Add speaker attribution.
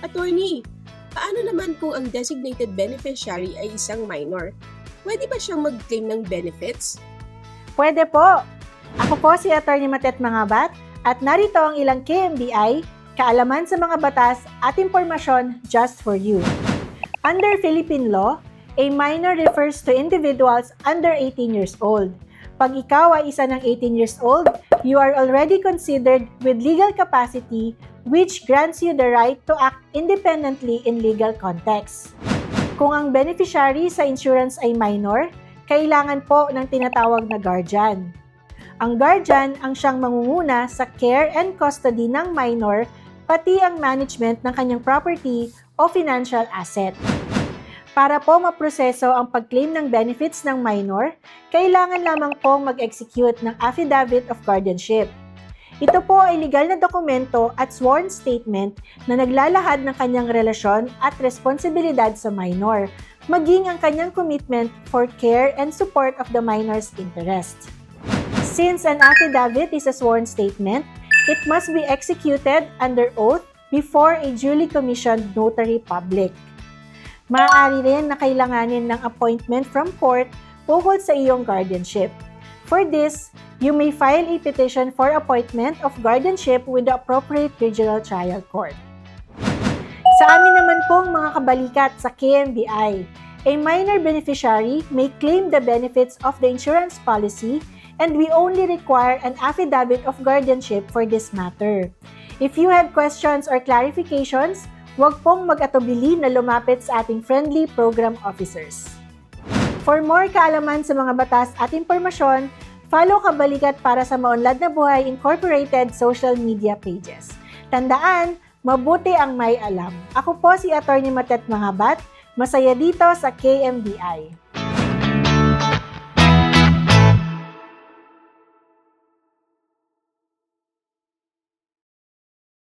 Speaker 1: Attorney, paano naman kung ang designated beneficiary ay isang minor? Pwede ba siyang mag-claim ng benefits?
Speaker 2: Pwede po. Ako po si Atty. Matet Mangabat at narito ang ilang KMBI, kaalaman sa mga batas at impormasyon just for you. Under Philippine law, a minor refers to individuals under 18 years old. Pag ikaw ay isa ng 18 years old, you are already considered with legal capacity which grants you the right to act independently in legal context. Kung ang beneficiary sa insurance ay minor, kailangan po ng tinatawag na guardian. Ang guardian ang siyang mangunguna sa care and custody ng minor pati ang management ng kanyang property o financial asset. Para po maproseso ang pag-claim ng benefits ng minor, kailangan lamang pong mag-execute ng affidavit of guardianship. Ito po ay legal na dokumento at sworn statement na naglalahad ng kanyang relasyon at responsibilidad sa minor, maging ang kanyang commitment for care and support of the minor's interests. Since an affidavit is a sworn statement, it must be executed under oath before a duly commissioned notary public. Maaari rin na kailanganin ng appointment from court ukol sa iyong guardianship. For this, you may file a petition for appointment of guardianship with the appropriate regional trial court. Sa amin naman pong mga kabalikat sa KMBI, a minor beneficiary may claim the benefits of the insurance policy and we only require an affidavit of guardianship for this matter. If you have questions or clarifications, huwag pong mag-atubili na lumapit sa ating friendly program officers. For more kaalaman sa mga batas at impormasyon, follow Kabalikat para sa Maunlad na Buhay Incorporated social media pages. Tandaan, mabuti ang may alam. Ako po si Atty. Matet Mangabat, masaya dito sa KMBI.